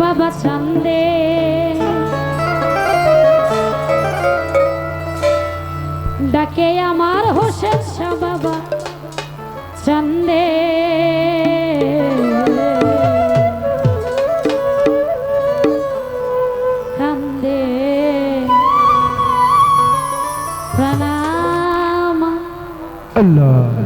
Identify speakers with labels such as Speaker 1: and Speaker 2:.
Speaker 1: বাবা চান্দে। ডাকে আমার হোসেন শাহ বাবা চান্দে।
Speaker 2: Allah